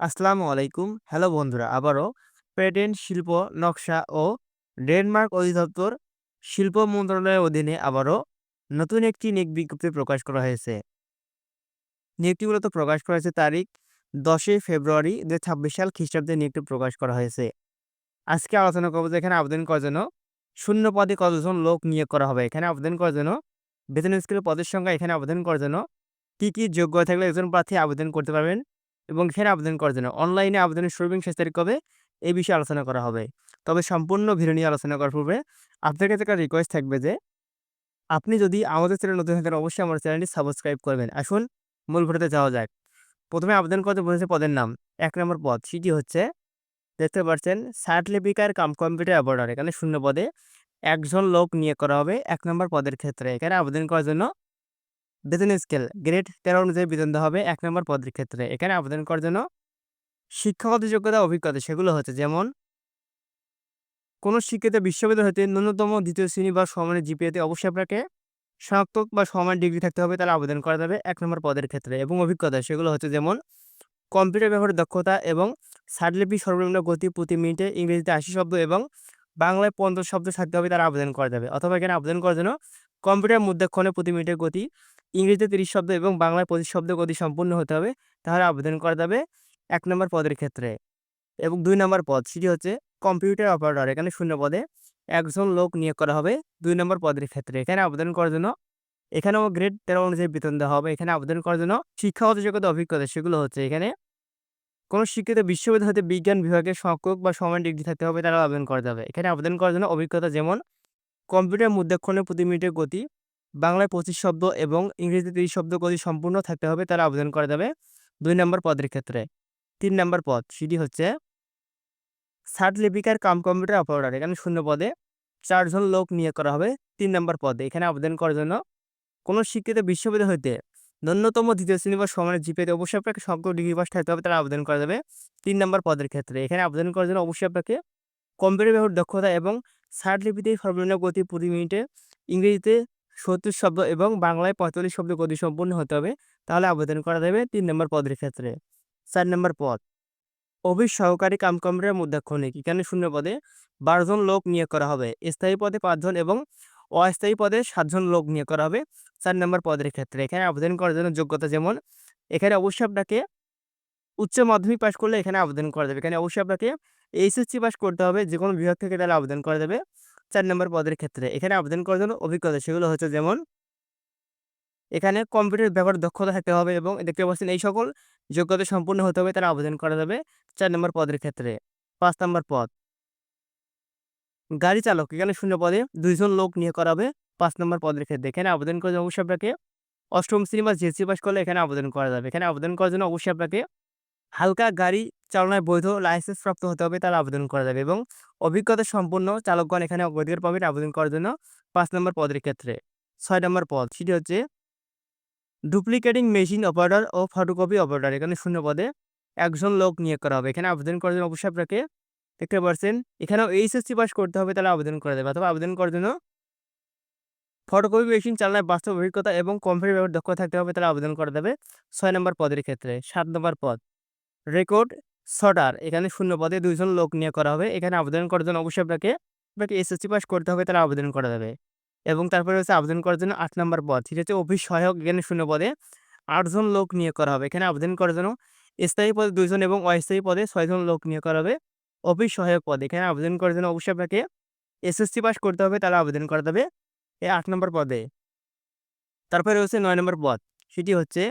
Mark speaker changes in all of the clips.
Speaker 1: আসসালামু আলাইকুম। হ্যালো বন্ধুরা, আবারও পেটেন্ট শিল্প নকশা ও ডেনমার্ক অধিদপ্তর শিল্প মন্ত্রণালয়ের অধীনে আবারও নতুন একটি নিয়োগ বিজ্ঞপ্তি প্রকাশ করা হয়েছে। নিয়োগটি মূলত প্রকাশ করা হয়েছে তারিখ ১০ই ফেব্রুয়ারি ২০২৬ সাল খ্রিস্টাব্দে নিয়োগটি প্রকাশ করা হয়েছে। আজকে আলোচনা করব যে এখানে আবেদন করার জন্য শূন্য পদে কতজন লোক নিয়োগ করা হবে। এখানে আবেদন করার জন্য বেতন স্কেলের পদের সংখ্যা এখানে আবেদন করার জন্য কী, কী যোগ্য থাকলে একজন প্রার্থী আবেদন করতে পারবেন এবং এখানে আবেদন করার জন্য অনলাইনে আবেদনের শুরু এবং শেষ তারিখ কবে এই বিষয়ে আলোচনা করা হবে। তবে সম্পূর্ণ ভিডিও নিয়ে আলোচনা করার পূর্বে আপনার কাছে একটা রিকোয়েস্ট থাকবে যে, আপনি যদি আমাদের চ্যানেল নতুন থাকেন, অবশ্যই আমার চ্যানেলটি সাবস্ক্রাইব করবেন। আসুন, মূল ভিডিওতে যাওয়া যাক। প্রথমে আবেদন করতে বলেছে পদের নাম। এক নম্বর পদ, সেটি হচ্ছে, দেখতে পাচ্ছেন সার্ট লিপিকার কাম কম্পিউটার অপারেটর এখানে শূন্য পদে একজন লোক নিয়োগ করা হবে এক নম্বর পদের ক্ষেত্রে। এখানে আবেদন করার জন্য বেতন স্কেল গ্রেড ১৩ অনুযায়ী বেতন দেওয়া হবে এক নম্বর পদের ক্ষেত্রে। এখানে আবেদন করার জন্য শিক্ষাগত যোগ্যতা, অভিজ্ঞতা, সেগুলো হচ্ছে যেমন কোনো শিক্ষিত বিশ্ববিদ্যালয় হতে ন্যূনতম দ্বিতীয় শ্রেণি বা সমানের জিপিএতে অবশ্যই আপনাকে স্নাতক বা সমান ডিগ্রি থাকতে হবে, তাহলে আবেদন করা যাবে এক নম্বর পদের ক্ষেত্রে এবং অভিজ্ঞতা, সেগুলো হচ্ছে যেমন কম্পিউটার ব্যবহারের দক্ষতা এবং সার্টলিপি সর্বনিম্ন গতি প্রতি মিনিটে ইংরেজিতে আশি শব্দ এবং বাংলায় পঞ্চাশ শব্দ থাকতে হবে তারা আবেদন করা যাবে অথবা এখানে আবেদন করার জন্য কম্পিউটার মুদ্রাক্ষণে প্রতি মিনিটের গতি ইংরেজিতে তিরিশ শব্দ এবং বাংলায় পঁচিশ শব্দ গতি সম্পূর্ণ হতে হবে, তাহলে আবেদন করা যাবে এক নম্বর পদের ক্ষেত্রে। এবং দুই নম্বর পদ, সেটি হচ্ছে কম্পিউটার অপারেটর, এখানে শূন্য পদে একজন লোক নিয়োগ করা হবে দুই নম্বর পদের ক্ষেত্রে। এখানে আবেদন করার জন্য, এখানেও গ্রেড তেরো অনুযায়ী বেতন দেওয়া হবে। এখানে আবেদন করার জন্য শিক্ষাগত যোগ্যতা অভিজ্ঞতা, সেগুলো হচ্ছে এখানে কোনো শিক্ষিত বিশ্ববিদ্যালয় হতে বিজ্ঞান বিভাগে সংখ্যক বা সমান ডিগ্রি থাকতে হবে তারা আবেদন করা যাবে। এখানে আবেদন করার জন্য অভিজ্ঞতা যেমন কম্পিউটার মুদ্রাক্ষণে প্রতি মিনিটের গতি বাংলায় পঁচিশ শব্দ এবং ইংরেজিতে তিরিশ শব্দ গতি সম্পূর্ণ থাকতে হবে তারা আবেদন করা যাবে দুই নম্বর পদের ক্ষেত্রে। তিন নম্বর পদ, সেটি হচ্ছে সার্ট লিপিকার কাম কম্পিউটার অপারেটর, এখানে শূন্য পদে চারজন লোক নিয়োগ করা হবে তিন নম্বর পদে। এখানে আবেদন করার জন্য কোনো শিক্ষিত বিশ্ববিদ্যালয় হইতে ন্যূনতম দ্বিতীয় শ্রেণি বা সমানের জিপিএতে অবশ্যই আপনাকে সংখ্যক ডিগ্রি পাস থাকতে হবে তারা আবেদন করা যাবে তিন নম্বর পদের ক্ষেত্রে। এখানে আবেদন করার জন্য অবশ্যই আপনাকে কম্পিউটার ব্যবহার, দক্ষতা এবং সার্ট লিপিতে সর্বনিম্ন গতি প্রতি মিনিটে ইংরেজিতে সত্তর শব্দ এবং বাংলায় পঁয়তাল্লিশ শব্দ গতি সম্পূর্ণ হতে হবে। তাহলে আবেদন করা যাবে তিন নম্বর পদের ক্ষেত্রে। চার নম্বর পদ। অফিস সহকারী কাম কম্পিউটার এখানে শূন্য পদে বারোজন লোক নিয়োগ করা হবে। স্থায়ী পদে পাঁচজন এবং অস্থায়ী পদে সাতজন লোক নিয়োগ করা হবে। চার নম্বর পদের ক্ষেত্রে। এখানে আবেদন করার জন্য যোগ্যতা যেমন, এখানে অবশ্যই আপনাকে উচ্চ মাধ্যমিক পাশ করলে এখানে আবেদন করা যাবে। এখানে অবশ্যই আপনাকে এইচএসসি পাস করতে হবে। যে কোনো বিভাগ থেকে তাহলে আবেদন করা যাবে। চার নম্বর পদের ক্ষেত্রে। এখানে আবেদন করার জন্য অভিজ্ঞতা, সেগুলো হচ্ছে যেমন এখানে কম্পিউটার ব্যবহার দক্ষতা থাকতে হবে এবং দেখতে পাচ্ছেন এই সকল যোগ্যতা সম্পূর্ণ হতে হবে, তারা আবেদন করা যাবে চার নম্বর পদের ক্ষেত্রে। পাঁচ নম্বর পদ। গাড়ি চালক, এখানে শূন্য পদে দুইজন লোক নিয়ে করা হবে পাঁচ নম্বর পদের ক্ষেত্রে। এখানে আবেদন করে অবশ্যই আপনাকে অষ্টম শ্রেণি বা জিএসসি পাস করলে এখানে আবেদন করা যাবে। এখানে আবেদন করার জন্য অবশ্যই আপনাকে হালকা গাড়ি চালনায় বৈধ লাইসেন্স প্রাপ্ত হতে হবে, তারা আবেদন করা যাবে এবং অভিজ্ঞতা সম্পন্ন চালকগণ এখানে অধিকার পাবেন আবেদন করার জন্য পাঁচ নম্বর পদের ক্ষেত্রে। ছয় নম্বর পদ, সেটি হচ্ছে ডুপ্লিকেটিং মেশিন অপারেটর ও ফটোকপি অপারেটর এখানে শূন্য পদে একজন লোক নিয়োগ করা হবে। এখানে আবেদন করার জন্য অবশ্যই আপনাকে দেখতে পাচ্ছেন, এখানেও এইচএসসি পাস করতে হবে, তাহলে আবেদন করা যাবে অথবা আবেদন করার জন্য ফটোকপি মেশিন চালনায় বাস্তব অভিজ্ঞতা এবং কম্পিউটার ব্যবহার দক্ষ থাকতে হবে, তাহলে আবেদন করা যাবে। ছয় নম্বর পদের ক্ষেত্রে, সাত নম্বর পদ রেকর্ড সটার এখানে শূন্য পদে দুইজন লোক নিয়োগ করা হবে। এখানে আবেদন করার জন্য অবশ্যই আপনাকে আপনাকে এসএসসি পাস করতে হবে তাহলে আবেদন করা যাবে। এবং তারপরে হচ্ছে আবেদন করার জন্য আট নম্বর পদ। সেটা হচ্ছে অফিস সহায়ক এখানে শূন্য পদে আটজন লোক নিয়োগ করা হবে। এখানে আবেদন করার জন্য স্থায়ী পদে দুইজন এবং অস্থায়ী পদে ছয়জন লোক নিয়োগ করা হবে অফিস সহায়ক পদে। এখানে আবেদন করার জন্য অবশ্যই আপনাকে এসএসসি পাস করতে হবে তাহলে আবেদন করা যাবে এই আট নম্বর পদে। তারপরে হচ্ছে নয় নম্বর পদ। সেটি হচ্ছে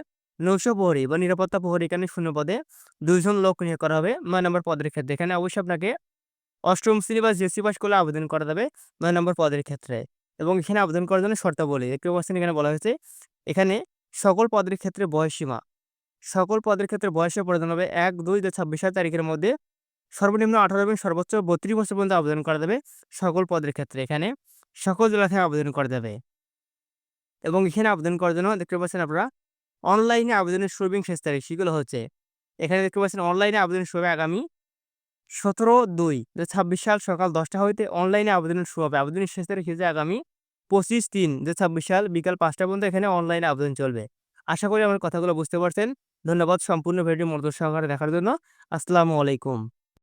Speaker 1: নৌশ প্রহরী বা নিরাপত্তা প্রহরী এখানে শূন্য পদে। দুইজন লোক নিয়োগ করা হবে নয় নম্বর পদের ক্ষেত্রে। এখানে অবশ্যই আপনাকে অষ্টম শ্রেণি বা জিএসসি পাস করলে আবেদন করা যাবে নয় নম্বর পদের ক্ষেত্রে এবং এখানে আবেদন করার জন্য শর্তাবলী। দেখতে পাচ্ছেন এখানে বলা হয়েছে, এখানে সকল পদের ক্ষেত্রে বয়সসীমা, সকল পদের ক্ষেত্রে বয়সের প্রয়োজন হবে এক, দুই দু ছাব্বিশ তারিখের মধ্যে। সর্বনিম্ন আঠারো এবং সর্বোচ্চ বত্রিশ বছর পর্যন্ত আবেদন করা যাবে সকল পদের ক্ষেত্রে। এখানে সকল জেলা থেকে আবেদন করা যাবে এবং এখানে আবেদন করার জন্য দেখতে পাচ্ছেন আপনারা অনলাইনে আবেদনের শুরু শেষ তারিখ, সেগুলো হচ্ছে, এখানে দেখতে পাচ্ছেন অনলাইনে আবেদনের শুরু আগামী সতেরো দুই দু ছাব্বিশ সাল সকাল দশটা হইতে অনলাইনে আবেদনের শুরু হবে আবেদনের শেষ তারিখ হচ্ছে আগামী পঁচিশ তিন দু ছাব্বিশ সাল বিকাল পাঁচটা পর্যন্ত এখানে অনলাইনে আবেদন চলবে আশা করি আমার কথাগুলো বুঝতে পারছেন ধন্যবাদ সম্পূর্ণ ভিডিওটি মনোযোগ সহকারে দেখার জন্য। আসসালামু আলাইকুম।